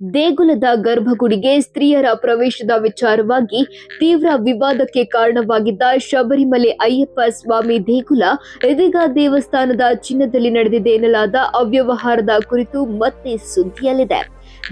ದೇಗುಲದ ಗರ್ಭಗುಡಿಗೆ ಸ್ತ್ರೀಯರ ಪ್ರವೇಶದ ವಿಚಾರವಾಗಿ ತೀವ್ರ ವಿವಾದಕ್ಕೆ ಕಾರಣವಾಗಿದ್ದ ಶಬರಿಮಲೆ ಅಯ್ಯಪ್ಪ ಸ್ವಾಮಿ ದೇಗುಲ ಇದೀಗ ದೇವಸ್ಥಾನದ ಚಿನ್ನದಲ್ಲಿ ನಡೆದಿದೆ ಎನ್ನಲಾದ ಅವ್ಯವಹಾರದ ಕುರಿತು ಮತ್ತೆ ಸುದ್ದಿಯಲ್ಲಿದೆ.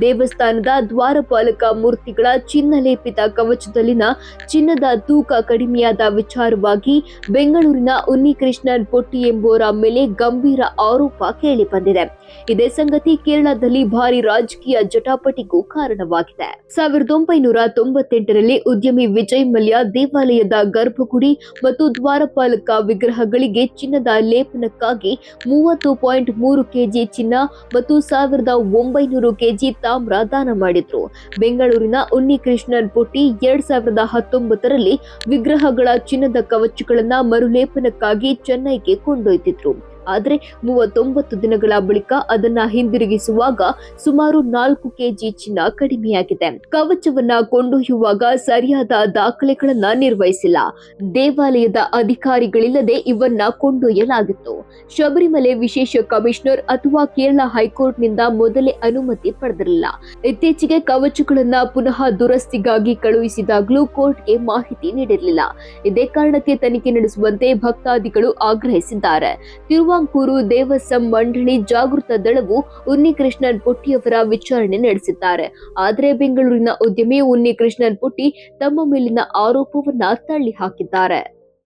ದೇವಸ್ಥಾನದ ದ್ವಾರಪಾಲಕ ಮೂರ್ತಿಗಳ ಚಿನ್ನ ಲೇಪಿತ ಕವಚದಲ್ಲಿನ ಚಿನ್ನದ ತೂಕ ಕಡಿಮೆಯಾದ ವಿಚಾರವಾಗಿ ಬೆಂಗಳೂರಿನ ಉನ್ನಿಕೃಷ್ಣನ್ ಪೊಟ್ಟಿ ಎಂಬುವರ ಮೇಲೆ ಗಂಭೀರ ಆರೋಪ ಕೇಳಿಬಂದಿದೆ ಇದೇ ಸಂಗತಿ ಕೇರಳದಲ್ಲಿ ಭಾರಿ ರಾಜಕೀಯ ಜಟಾಪಟಿಗೂ ಕಾರಣವಾಗಿದೆ. ಸಾವಿರದ ಒಂಬೈನೂರ ತೊಂಬತ್ತೆಂಟರಲ್ಲಿ ಉದ್ಯಮಿ ವಿಜಯ್ ಮಲ್ಯ ದೇವಾಲಯದ ಗರ್ಭಗುಡಿ ಮತ್ತು ದ್ವಾರಪಾಲಕ ವಿಗ್ರಹಗಳಿಗೆ ಚಿನ್ನದ ಲೇಪನಕ್ಕಾಗಿ ಮೂವತ್ತು ಪಾಯಿಂಟ್ ಮೂರು ಕೆಜಿ ಚಿನ್ನ ಮತ್ತು ಸಾವಿರದ ಒಂಬೈನೂರು ಕೆಜಿ ತಾಮ್ರ ದಾನ ಮಾಡಿದ್ರು. ಬೆಂಗಳೂರಿನ ಉನ್ನಿಕೃಷ್ಣನ್ ಪುಟ್ಟಿ ಎರಡ್ ಸಾವಿರದ ಹತ್ತೊಂಬತ್ತರಲ್ಲಿ ವಿಗ್ರಹಗಳ ಚಿನ್ನದ ಕವಚಗಳನ್ನ ಮರುಲೇಪನಕ್ಕಾಗಿ ಚೆನ್ನೈಗೆ ಕೊಂಡೊಯ್ದಿದ್ರು. ಆದರೆ ಮೂವತ್ತೊಂಬತ್ತು ದಿನಗಳ ಬಳಿಕ ಅದನ್ನ ಹಿಂದಿರುಗಿಸುವಾಗ ಸುಮಾರು ನಾಲ್ಕು ಕೆಜಿ ಚಿನ್ನ ಕಡಿಮೆಯಾಗಿದೆ. ಕವಚವನ್ನ ಕೊಂಡೊಯ್ಯುವಾಗ ಸರಿಯಾದ ದಾಖಲೆಗಳನ್ನ ನಿರ್ವಹಿಸಿಲ್ಲ. ದೇವಾಲಯದ ಅಧಿಕಾರಿಗಳಿಲ್ಲದೆ ಇವನ್ನ ಕೊಂಡೊಯ್ಯಲಾಗಿತ್ತು. ಶಬರಿಮಲೆ ವಿಶೇಷ ಕಮಿಷನರ್ ಅಥವಾ ಕೇರಳ ಹೈಕೋರ್ಟ್ನಿಂದ ಮೊದಲೇ ಅನುಮತಿ ಪಡೆದಿರಲಿಲ್ಲ. ಇತ್ತೀಚೆಗೆ ಕವಚಗಳನ್ನ ಪುನಃ ದುರಸ್ತಿಗಾಗಿ ಕಳುಹಿಸಿದಾಗಲೂ ಕೋರ್ಟ್ಗೆ ಮಾಹಿತಿ ನೀಡಿರಲಿಲ್ಲ. ಇದೇ ಕಾರಣಕ್ಕೆ ತನಿಖೆ ನಡೆಸುವಂತೆ ಭಕ್ತಾದಿಗಳು ಆಗ್ರಹಿಸಿದ್ದಾರೆ. ತಿರುವಾಂಕೂರು ದೇವಸ್ವಂ ಮಂಡಳಿ ಜಾಗೃತ ದಳವು ಉನ್ನಿಕೃಷ್ಣನ್ ಪುಟ್ಟಿಯವರ ವಿಚಾರಣೆ ನಡೆಸಿದ್ದಾರೆ. ಆದರೆ ಬೆಂಗಳೂರಿನ ಉದ್ಯಮಿ ಉನ್ನಿಕೃಷ್ಣನ್ ಪುಟ್ಟಿ ತಮ್ಮ ಮೇಲಿನ ಆರೋಪವನ್ನ ತಳ್ಳಿ ಹಾಕಿದ್ದಾರೆ